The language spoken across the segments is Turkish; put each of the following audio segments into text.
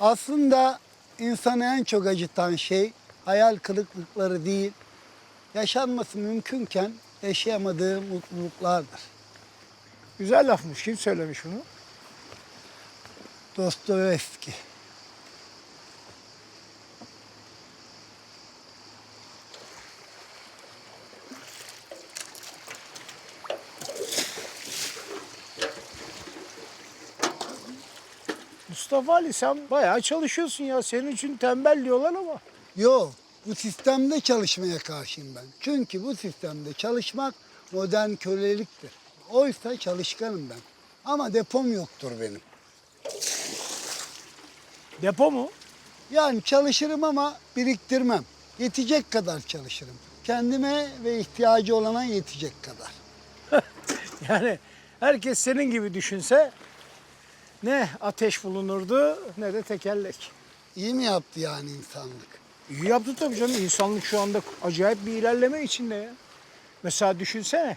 Aslında insanı en çok acıtan şey hayal kırıklıkları değil, yaşanması mümkünken yaşayamadığı mutluluklardır. Güzel lafmış. Kim söylemiş bunu? Dostoyevski. Mustafa Ali sen bayağı çalışıyorsun ya. Senin için tembel diyorlar ama. Yok, bu sistemde çalışmaya karşıyım ben. Çünkü bu sistemde çalışmak modern köleliktir. Oysa çalışkanım ben. Ama depom yoktur benim. Depo mu? Yani çalışırım ama biriktirmem. Yetecek kadar çalışırım. Kendime ve ihtiyacı olana yetecek kadar. Yani herkes senin gibi düşünse ne ateş bulunurdu ne de tekerlek. İyi mi yaptı yani insanlık? İyi yaptı tabii canım. İnsanlık şu anda acayip bir ilerleme içinde ya. Mesela düşünsene.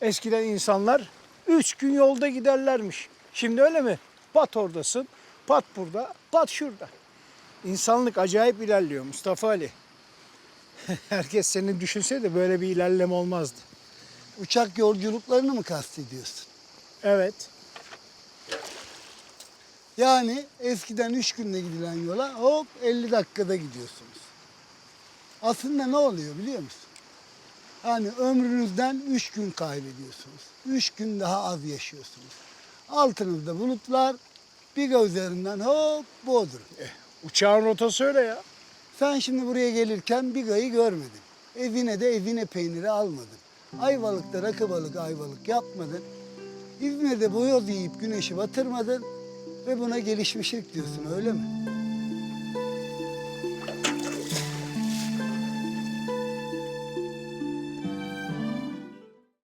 Eskiden insanlar üç gün yolda giderlermiş. Şimdi öyle mi? Pat oradasın, pat burada, pat şurada. İnsanlık acayip ilerliyor Mustafa Ali. Herkes seni düşünse de böyle bir ilerleme olmazdı. Uçak yolculuklarını mı kastediyorsun? Evet. Yani eskiden üç günde gidilen yola hop 50 dakikada gidiyorsunuz. Aslında ne oluyor biliyor musun? Hani ömrünüzden üç gün kaybediyorsunuz. Üç gün daha az yaşıyorsunuz. Altınızda bulutlar, Biga üzerinden hop Bodrum. Uçağın rotası öyle ya. Sen şimdi buraya gelirken Biga'yı görmedin. Evine de evine peyniri almadın. Ayvalık'ta rakı balık ayvalık yapmadın. İzmir'de boyoz yiyip güneşi batırmadın. Ve buna gelişmişlik diyorsun öyle mi?